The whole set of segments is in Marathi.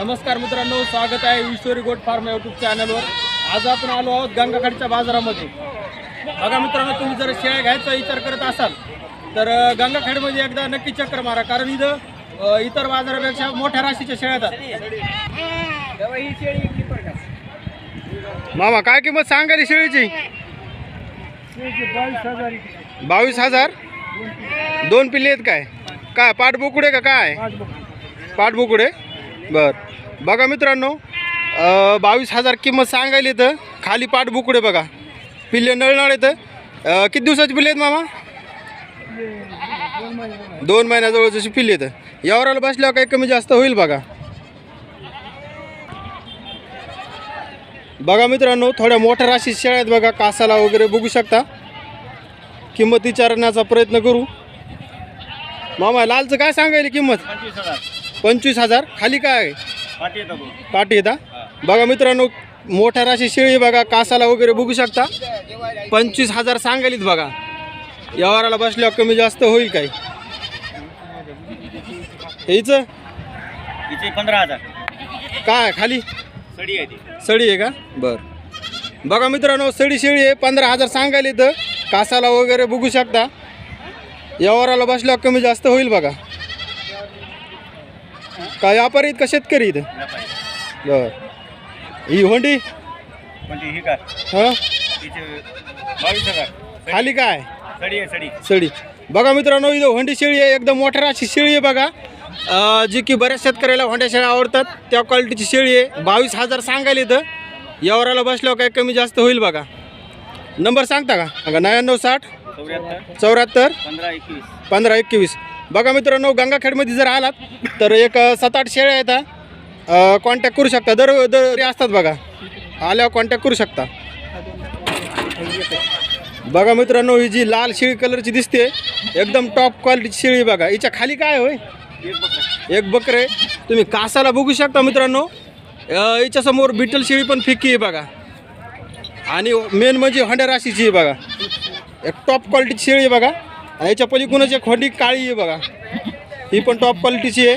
नमस्कार मित्रांनो स्वागत आहे ईश्वरी गोट फार्म यूट्यूब चॅनलवर आज आपण आलो आहोत गंगाखेडच्या बाजारामध्ये. बघा मित्रांनो तुम्ही जर शेळ्या घ्यायचा विचार करत असाल तर गंगाखेडमध्ये एकदा नक्की चक्कर मारा कारण इथं इतर बाजारापेक्षा मोठ्या राशीच्या शेळ्या येतात. मामा काय किंमत सांगाली शेळीची? बावीस हजार. दोन पिल्ले आहेत काय? काय पाठबुकडे का काय? पाठबुकडे बरं बर. बघा मित्रांनो बावीस हजार किंमत सांगायली तर खाली पाठ बुकडे बघा. पिल्ले नळनाळ येतं किती दिवसाची पिल्ले आहेत मामा? दोन महिन्याजवळ जशी पिल्ले येतं यावराला बसल्यावर काही कमी जास्त होईल बघा. बघा मित्रांनो थोड्या मोठ्या राशी शेळ्या आहेत बघा. कासाला वगैरे बघू शकता. किंमत विचारण्याचा प्रयत्न करू. मामा लालचं काय सांगायली किंमत? पंचवीस हजार. खाली काय आहे? पाठी येतात बघा. मित्रांनो मोठ्या राशी शेळी बघा कासाला वगैरे बघू शकता. पंचवीस हजार सांगालीत बघा. व्यवहाराला बसल्यावर कमी जास्त होईल काय? हेच पंधरा हजार. काय खाली? सडी आहे सडी आहे का? बर. बघा मित्रांनो सडी शेळी आहे पंधरा हजार सांगायला तर कासाला वगैरे बघू शकता. व्यवहाराला बसल्यावर कमी जास्त होईल बघा. काय व्यापारी आहेत का शेतकरी इथं? बर. ही होंडी? म्हणजे ही काय? हां? तिचे बावीस हजार. खाली काय? सडी आहे सडी. शेळी बघा मित्रांनो इथं होंडी शेळी आहे एकदम मोठ्या राशी शेळी आहे बघा. अं, जी की बऱ्याच शेतकऱ्याला होंड्या शेळ्या आवडतात. त्या क्वालिटीची शेळी आहे. बावीस हजार सांगायला इथं. यावराला बसल्यावर काही कमी जास्त होईल बघा. नंबर सांगता का? नव्याण्णव साठ चौऱ्याहत्तर. चौऱ्याहत्तर पंधरा एकवीस. पंधरा एकवीस. बघा मित्रांनो गंगाखेडमध्ये जर आलात तर एक सात आठ शेळ्या आहेत कॉन्टॅक्ट करू शकता. दर दर असतात बघा. आल्यावर कॉन्टॅक्ट करू शकता. बघा मित्रांनो ही जी लाल शेळी कलरची दिसते एकदम टॉप क्वालिटीची शेळी बघा. हिच्या खाली काय होय? एक बकरे तुम्ही कासाला बघू शकता मित्रांनो. अ, हिच्यासमोर बिटल शेळी पण फिक्की आहे बघा. आणि मेन म्हणजे हंड्या राशीची आहे बघा. एक टॉप क्वालिटीची शेळी आहे बघा. याच्या पलीकडूनच एक होंडी काळी आहे बघा ही पण टॉप क्वालिटीची आहे.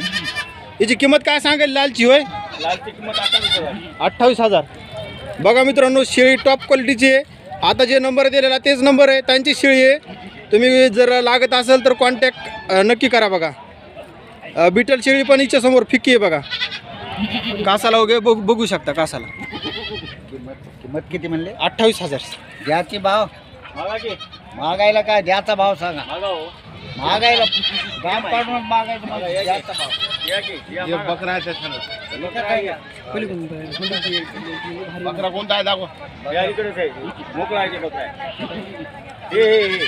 हिची किंमत काय सांगेल लालची होय? लालची किंमत अठ्ठावीस हजार. बघा मित्रांनो शेळी टॉप क्वालिटीची आहे. आता जे नंबर दिलेला तेच नंबर आहे त्यांची शेळी आहे. तुम्ही जर लागत असेल तर कॉन्टॅक्ट नक्की करा बघा. बिटल शेळी पण हिच्यासमोर फिक्की आहे बघा. कासाला वगैरे बघ बघू शकता कासाला. किंमत किंमत किती म्हणले? अठ्ठावीस हजार. द्याची भाव? महागायला काय? द्याचा भाव सांगा. मागा हो महागायला दाम पाडून मागायचं म्हणजे द्याचा भाव. बकरा बकरा कोणता आहे? दाखवा. मोकळा आहे. हे हे हे.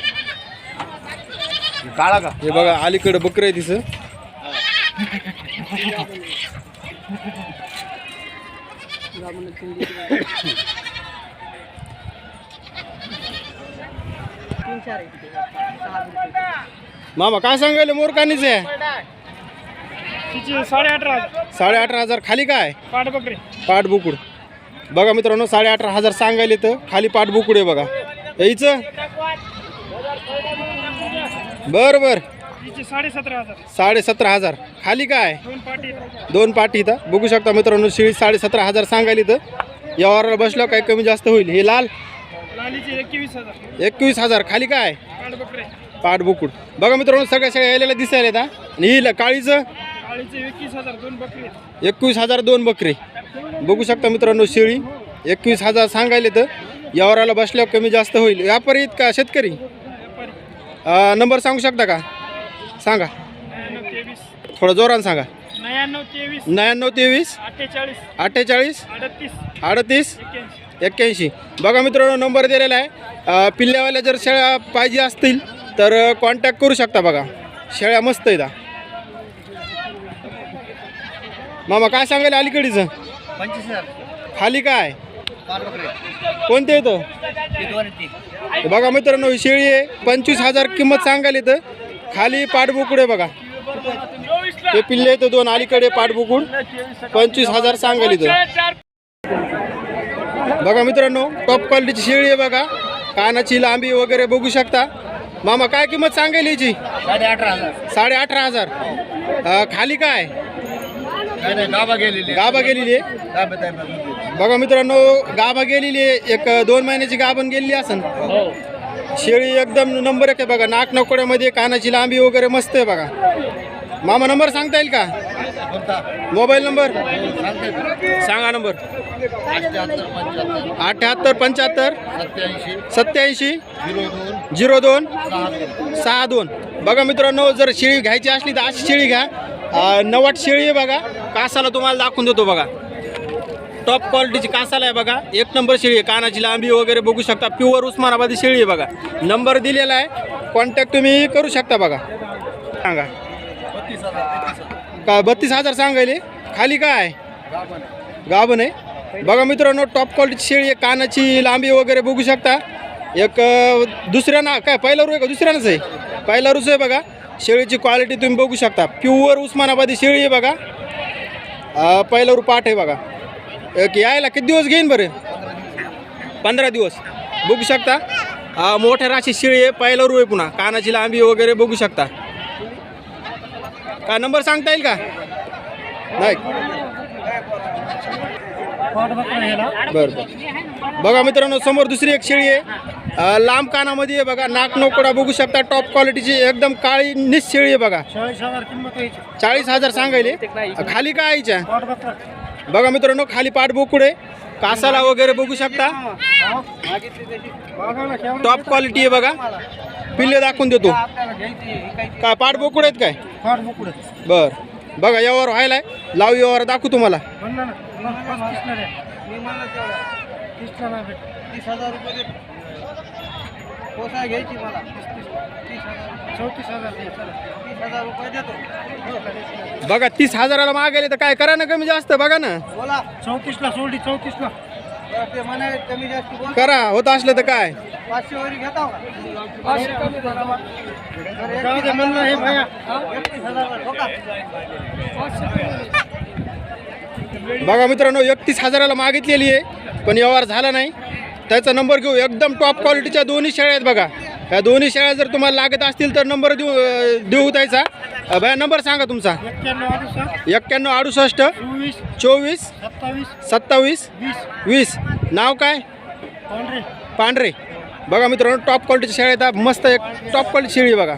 काळा का? हे बघा अलीकडे बकरं आहे तिचं. मामा काय सांगायला? मोरकानीच आहे. तिची साडे अठरा साडे अठरा हजार खाली काय? पाठ बकरे पाठ बुकुड बघा मित्रांनो साडे अठरा हजार सांगायले तर खाली पाठ बुकुड आहे बघा. यायचं? बर बर. तिची साडे सतरा हजार. साडे सतरा हजार. खाली काय? दोन पाटी दोन पाटी इथं. बघू शकता मित्रांनो शिळी साडे सतरा हजार सांगायली तर. यावर बसल्यावर काही कमी जास्त होईल. हे लाल एकवीस हजार. एकवीस हजार. खाली काय? पाठ बुकुड बघा मित्रांनो सगळ्या सगळ्या यायला दिसायला येतात आणि ही काळीचं? एकवीस हजार दोन बकरे. बघू शकता मित्रांनो शेळी. एकवीस हजार सांगायले तर यावराला बसल्यावर कमी जास्त होईल. व्यापारी आहेत का शेतकरी? नंबर सांगू शकता का? सांगा. थोडं जोरानं सांगा. नव्याण्णव तेवीस. नव्याण्णव तेवीस? अठ्ठेचाळीस. अठ्ठेचाळीस? अडतीस. अडतीस? एक्क्याऐंशी. बघा मित्रांनो नंबर दिलेला आहे. पिल्ल्यावाल्या जर शेळ्या पाहिजे असतील तर कॉन्टॅक्ट करू शकता बघा. शेळ्या मस्त आहेत हा. मामा काय सांगायला अलीकडीचं? खाली काय? कोणते येतं हे बघा मित्रांनो ही शेळी आहे. पंचवीस हजार किंमत सांगायला तर खाली पाठबुकुड आहे बघा. ते पिल्ले येतं दोन अलीकडे पाठबुकुड पंचवीस हजार सांगायला तर बघा मित्रांनो टॉप क्वालिटीची शेळी आहे बघा. कानाची लांबी वगैरे बघू शकता. मामा काय किंमत सांगेल याची? साडे अठरा हजार. साडे अठरा हजार खाली काय? गाबा गेलेली गाभा गेलेली आहे. बघा मित्रांनो गाभा गेलेली आहे. एक दोन महिन्याची गाभण गेलेली असन. शेळी एकदम नंबर एक आहे बघा. नाक नकोड्यामध्ये कानाची लांबी वगैरे मस्त आहे बघा. मामा नंबर सांगता येईल का? Mobile number. सांगा नंबर. अठ्ठ्याहत्तर पंच्याहत्तर. अठ्याहत्तर पंच्याहत्तर सत्याऐंशी. झिरो दोन. सहा दोन. बघा मित्रांनो जर शेळी घ्यायची असली तर अशी शेळी घ्या. नवाट शेळी आहे बघा. कासाला तुम्हाला दाखवून देतो बघा. टॉप क्वालिटीची कासाला आहे बघा. एक नंबर शेळी आहे. कानाची लांबी वगैरे बघू शकता. प्युअर उस्मानाबादी शेळी आहे बघा. नंबर दिलेला आहे. कॉन्टॅक्ट तुम्ही करू शकता बघा. सांगा. का बत्तीस हजार सांगायले? खाली काय? गाभण आहे. बघा मित्रांनो टॉप क्वालिटीची शेळी आहे. कानाची लांबी वगैरे बघू शकता. एक अ, दुसऱ्या ना काय पहिला रू आहे का? दुसऱ्यानंच आहे. पहिला रूच आहे बघा. शेळीची क्वालिटी तुम्ही बघू शकता. प्युअर उस्मानाबादी शेळी आहे बघा. पहिला रू पाठ आहे बघा. एक यायला किती दिवस घेईन बरं? पंधरा दिवस. बघू शकता. मोठ्या राशी शेळी आहे. पहिला रू आहे पुन्हा. कानाची लांबी वगैरे बघू शकता. काय नंबर सांगता येईल का? नाही. बरं बरं. बघा मित्रांनो समोर दुसरी एक शेळी आहे. लांब कानामध्ये आहे बघा नाक नोकडा बघू शकता टॉप क्वालिटीची एकदम काळी निस शेळी आहे बघा. चाळीस हजार सांगायले. खाली काय आईच्या बघा मित्रांनो खाली पाठ बोकुड कासाला वगैरे बघू शकता. टॉप क्वालिटी आहे बघा. पिल्ले दाखवून देतो. काय पाठ बोकुड आहेत काय? बर. बघा यावर व्हायलाय. लाव यावर दाखवू तुम्हाला. घ्यायची मला. चौतीस हजार तीस हजार रुपये देतो. बघा तीस हजाराला मागायले तर काय? करा ना कमी जास्त बघा ना. बोला. चौतीसला सोडली चौतीसला. करा होत असलं तर काय? हे. बघा मित्रांनो एकतीस हजाराला मागितलेली आहे पण व्यवहार झाला नाही. त्याचा नंबर घेऊ एकदम टॉप क्वालिटीच्या दोन्ही शेळ्या आहेत बघा. या दोन्ही शेळ्या जर तुम्हाला लागत असतील तर नंबर देऊ देऊ द्यायचा अं, भैया नंबर सांगा तुमचा. एक्क्याण्णव अडुसष्ट. चोवीस. चोवीस. सत्तावीस. वीस. नाव काय? पांढरे. पांढरे. बघा मित्रांनो टॉप क्वालिटीची शेळ्या आहेत. मस्त एक टॉप क्वालिटी शेळी आहे बघा.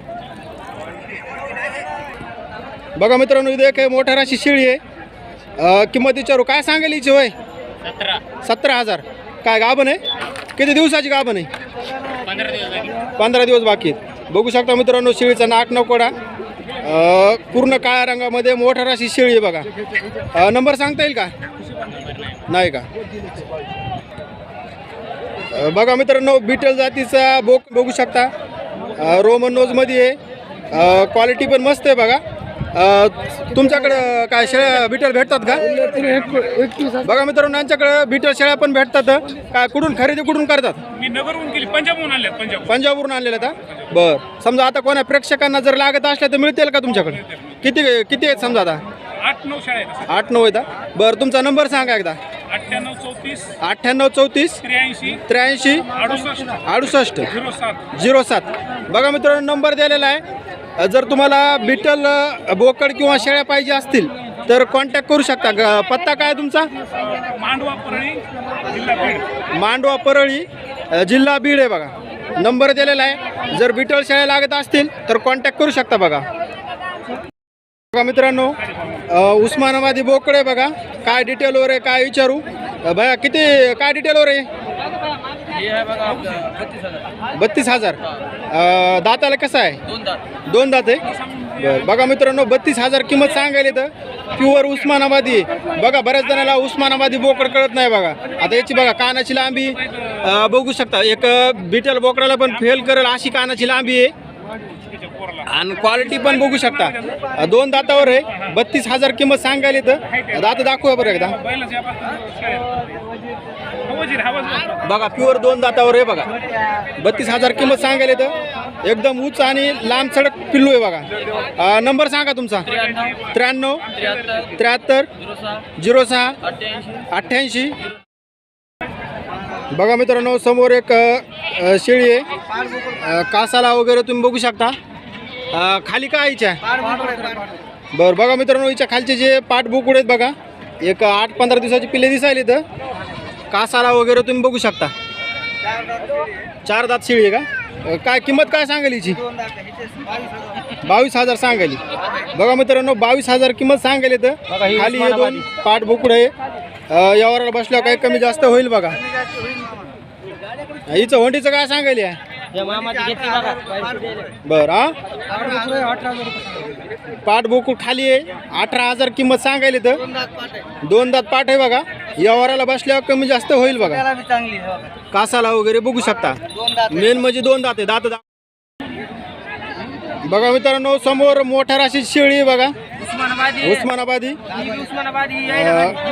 बघा मित्रांनो इथे एक मोठ्या राशी शेळी आहे. किंमत विचारू. काय सांगेल हिची होय सतरा. हजार. काय गाभण आहे? किती दिवसाची गाभण आहे? पंधरा दिवस बाकी. आहेत. बघू शकता मित्रांनो शेळीचा नाक नकोडा पूर्ण काळ्या रंगामध्ये मोठा राशी शेळी आहे बघा. नंबर सांगता येईल का? नाही का? अ, बघा मित्रांनो बिटल जातीचा बोक बघू शकता. अ, रोमन नोजमध्ये आहे. क्वालिटी पण मस्त आहे बघा. तुमच्याकडं काय शेळ्या बिटल भेटतात का? बघा मित्रांनो यांच्याकडं बिटल शेळ्या पण भेटतात. काय कुठून खरेदी कुठून करतात? मी नगरहून गेली पंजाबहून आणल्यात पंजाब पंजाबवरून आणलेलं का? बरं. समजा आता कोणा प्रेक्षकांना जर लागत असल्या तर मिळतील का तुमच्याकडे? किती किती आहेत समजा आता? आठ नऊ शाळा आठ नऊ आहेत? बरं तुमचा नंबर सांगा एकदा. अठ्ठ्याण्णव चौतीस अठ्ठ्याण्णव चौतीस त्र्याऐंशी त्र्याऐंशी अडुसष्ट अडुसष्ट झिरो सात. झिरो सात. बघा मित्रांनो नंबर दिलेला आहे. जर तुम्हाला बिटल बोकड किंवा शेळ्या पाहिजे असतील तर कॉन्टॅक्ट करू शकता. ग- पत्ता काय तुमचा? मांडवा परळी जिल्हा बीड. मांडवा परळी जिल्हा बीड आहे बघा. नंबर दिलेला आहे. जर बिटल शेळ्या लागत असतील तर कॉन्टॅक्ट करू शकता बघा. बघा मित्रांनो उस्मानाबादी बोकड आहे बघा. काय डिटेलवर आहे काय विचारू? भया किती काय डिटेलवर आहे? बत्तीस हजार. अ, दाताला कसं आहे? दोन दात. आहे? बरं बघा मित्रांनो बत्तीस हजार किंमत सांगायला तर प्युअर उस्मानाबादी आहे. बघा बऱ्याच जणाला उस्मानाबादी बोकड कळत नाही बघा. आता याची बघा कानाची लांबी अ, बघू शकता. एक अ, बिटल बोकडाला पण फेल करेल अशी कानाची लांबी आहे. आणि क्वालिटी पण बघू शकता. अ, दोन दातावर आहे. बत्तीस हजार किंमत सांगायला तर दात दाखवा बरं एकदा. बघा. प्युअर दोन दातावर आहे बघा. बत्तीस हजार किंमत सांगायला तर एकदम उंच आणि लांब सडक पिल्लू आहे बघा. नंबर सांगा तुमचा. त्र्याण्णव त्र्याहत्तर झिरो सहा अठ्ठ्याऐंशी. बघा मित्रांनो समोर एक शेळी आहे. कासाला वगैरे तुम्ही बघू शकता. खाली काय हिच्या बरं बघा मित्रांनो हिच्या खालचे जे पाठ बुकुड आहेत बघा. एक आठ पंधरा दिवसाची पिल्ले दिसायली तर कासाला वगैरे तुम्ही बघू शकता. चार दात शेळी. आहे का? काय किंमत काय सांगाल हिची? बावीस हजार सांगायली बघा मित्रांनो बावीस हजार किंमत सांगायली तर खाली हे दोन पाठ बोकुड आहे. यावर बसल्यावर काही कमी जास्त होईल बघा. हिचं होंडीचं काय सांगायली आहे बरं अठरा हजार. अठरा हजार रुपये. सांगितले. पाठ बोकुड खाली आहे? अठरा हजार किंमत सांगायली तर दोन दात पाट आहे. दोन दात पाठ आहे बघा. यावराला बसल्यावर कमी जास्त होईल बघा. त्याला बी चांगली आहे बघा. कासाला वगैरे बघू शकता. दोन दात आहे. मेन म्हणजे दोन दात आहे. दात दात बघा मित्रांनो समोर मोठ्या राशी शेळी आहे बघा. उस्मानाबादी.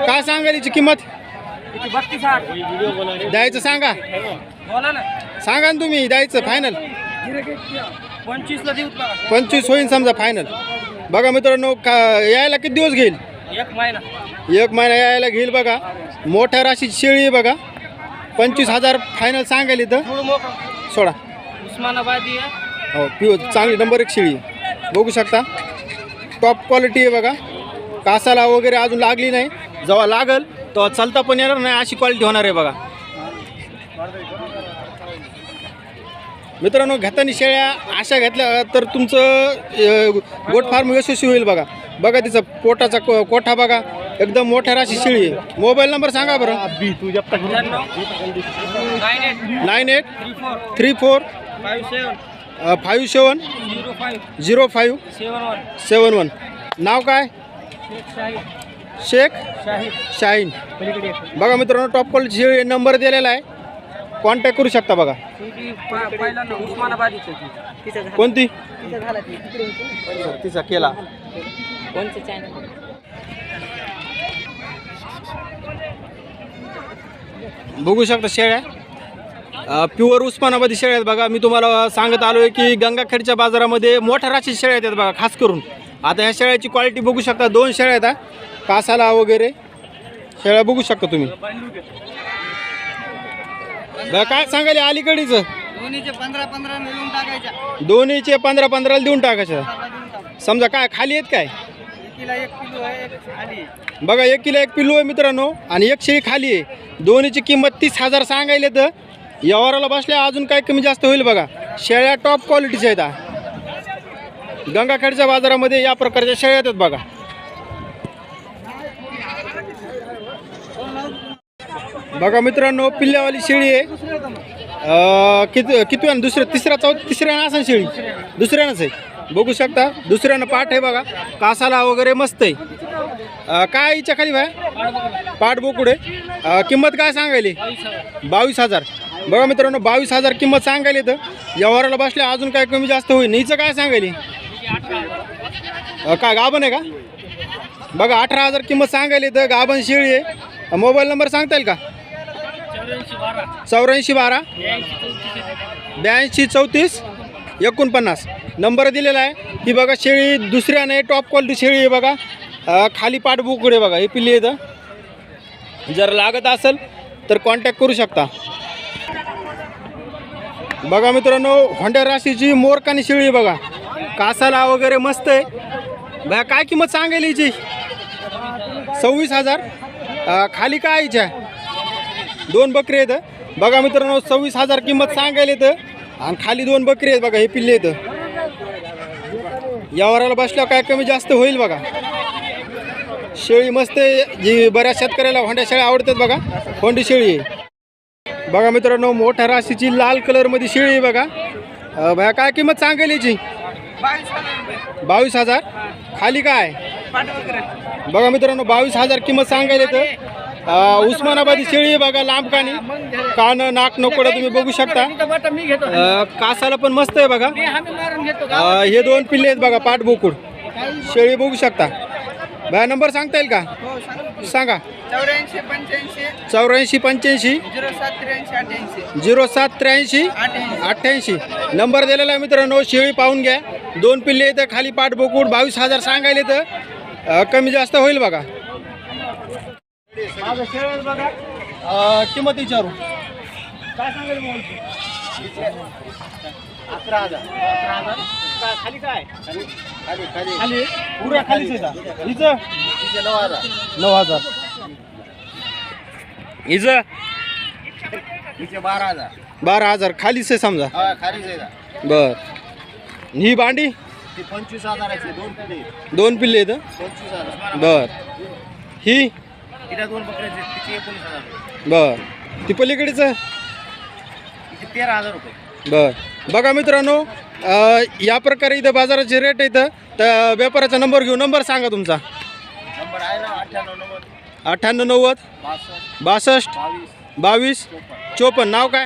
काय सांगाल हिची किंमत? द्यायचं सांगा. बोला ना. सांगा ना तुम्ही द्यायचं फायनल पंचवीसला देऊ बघा पंचवीस होईन समजा फायनल बघा मित्रांनो का यायला किती दिवस घेईल? एक महिना. एक महिना यायला घेईल बघा. मोठ्या राशी शेळी आहे बघा. पंचवीस हजार फायनल सांगायला इथं. थोडं मोकळं. सोडा. उस्मानाबादी आहे. हो पिओ चांगली नंबर एक शेळी आहे. बघू शकता. टॉप क्वालिटी आहे बघा. कासाला वगैरे अजून लागली नाही. जेव्हा लागल तेव्हा चालता पण येणार नाही अशी क्वालिटी होणार आहे बघा. मित्रांनो घेताना शेळ्या अशा घेतल्या तर तुमचं गोट फार्म यशस्वी होईल बघा. बघा तिचं पोटाचा को कोठा बघा. एकदम मोठ्या राशी शेळी. आहे मोबाईल नंबर सांगा बरं. Nine eight. Nine eight three four. Three four five seven. Zero five. Seven one. नाव काय? शेख शाहीन. बघा मित्रांनो टॉप क्वालिटी नंबर दिलेला आहे. कॉन्टॅक्ट करू शकता बघा. कोणती? तिचं झालं ते तिकडे होतं. तिचा केला. बघू शकता शेळ्या. प्युअर उस्मानाबादी शेळ्या आहेत बघा. मी तुम्हाला सांगत आलो आहे की गंगाखेडच्या बाजारामध्ये मोठ्या राशी शेळ्या आहेत बघा खास करून. आता ह्या शेळ्याची क्वालिटी बघू शकता. दोन शेळ्या आहेत हा. कासाला वगैरे. शेळ्या बघू शकता तुम्ही. बघा, काय सांगायला अलीकडीचं? दोन्हीचे पंधरा पंधरा मिळून टाकायच्या. दोन्हीचे पंधरा पंधराला देऊन टाकायचं. पंधरा देऊन टाक. समजा काय खाली आहेत काय? एकीला एक किलो आहे एक खाली. बघा एक किलो एक पिल्लू आहे मित्रांनो आणि एक शेळी खाली आहे. दोन्हीची किंमत तीस हजार सांगायले तर व्यवहाराला बसल्या अजून काय कमी जास्त होईल बघा. शेळ्या टॉप क्वालिटीच्या आहेत. हा. गंगाखेडच्या बाजारामध्ये या प्रकारच्या शेळ्या येतात बघा. बघा मित्रांनो पिल्ल्यावाली शेळी आहे. किती किती दुसऱ्या तिसऱ्या चौथ तिसऱ्यानं असं शेळी? दुसऱ्यानंच आहे. बघू शकता दुसऱ्यानं पाठ आहे बघा. कासाला वगैरे मस्त आहे. काय हिच्या खाली भाय पाठ बोकुड आहे. किंमत काय सांगायली? बावीस हजार. बघा मित्रांनो बावीस हजार किंमत सांगायली तर व्यवहाराला बसले अजून काय कमी जास्त होईल. हिचं काय सांगायली? काय गाभण आहे का? बघा अठरा हजार किंमत सांगायली तर गाभण शेळी आहे. मोबाईल नंबर सांगता येईल का? चौऱ्याऐंशी बारा. ब्याऐंशी चौतीस एकोणपन्नास. नंबर दिलेला आहे. ही बघा शेळी दुसऱ्याने टॉप क्वालिटी शेळी आहे बघा. अं, खाली पाठ बुकड आहे बघा. ही पिल्ली येतं जर लागत असेल तर कॉन्टॅक्ट करू शकता. बघा मित्रांनो होंड्या राशीची मोरकानी शेळी आहे बघा. कासाला वगैरे मस्त आहे. बघा काय किंमत सांगेल हिची? सव्वीस हजार. अं, खाली काय हिच्या? दोन बकरी आहेत बघा मित्रांनो सव्वीस हजार किंमत सांगायला येतं. आणि खाली दोन बकरी आहेत बघा हे पिल्ले येतं यावराला बसल्यावर काय कमी जास्त होईल बघा. शेळी मस्त आहे. जी बऱ्याच शेतकऱ्याला होंड्या शेळ्या आवडतात बघा. होंडी शेळी आहे. बघा मित्रांनो मोठ्या राशीची लाल कलरमध्ये शेळी आहे बघा. बघा काय किंमत सांगेल याची बावीस हजार. खाली काय? बघा मित्रांनो बावीस हजार किंमत सांगायला येतं. उस्मानाबादी शेळी आहे बघा लांब कानी. कान नाक नकोडं तुम्ही बघू शकता. अ, कासाला पण मस्त आहे बघा. अ, हे दोन पिल्ले आहेत बघा पाठ बोकुड. शेळी बघू शकता. बघा नंबर सांगता येईल का? सांगा. चौऱ्याऐंशी पंच्याऐंशी. चौऱ्याऐंशी पंच्याऐंशी झिरो सात त्र्याऐंशी. अठ्ठ्याऐंशी. झिरो सात त्र्याऐंशी अठ्ठ्याऐंशी नंबर दिलेला आहे मित्रांनो शेळी पाहून घ्या. दोन पिल्ले येतं खाली पाठ बावीस हजार सांगायला तर कमी जास्त होईल बघा. माझं शेळ बघा. अ, किंमत विचारू. काय सांगेल अकरा हजार. अकरा हजार? खाली काय? खाली खाली खाली. पुऱ्या खालीच हिचं? नऊ हजार. नऊ हजार. हिचं? बारा हजार. बारा हजार. खालीच आहे समजा. हा आहे का बर. ही भांडी? ती पंचवीस हजाराची दोन पिढी दोन पिल्ले पंचवीस हजार. बर. ही? तिला दोन बकऱ्याचे तिचे एकोणीस हजार बर. ती पलीकडीच तिचे तेरा हजार रुपये. बर. बघा मित्रांनो अ, या प्रकारे इथं बाजाराचे रेट इथं तर व्यापाराचा नंबर घेऊ नंबर सांगा तुमचा. नंबर आहे ना अठ्ठ्याण्णव नव्वद. अठ्ठ्याण्णव नव्वद. पासष्ट बासष्ट. बावीस. चोपन्न. नाव काय?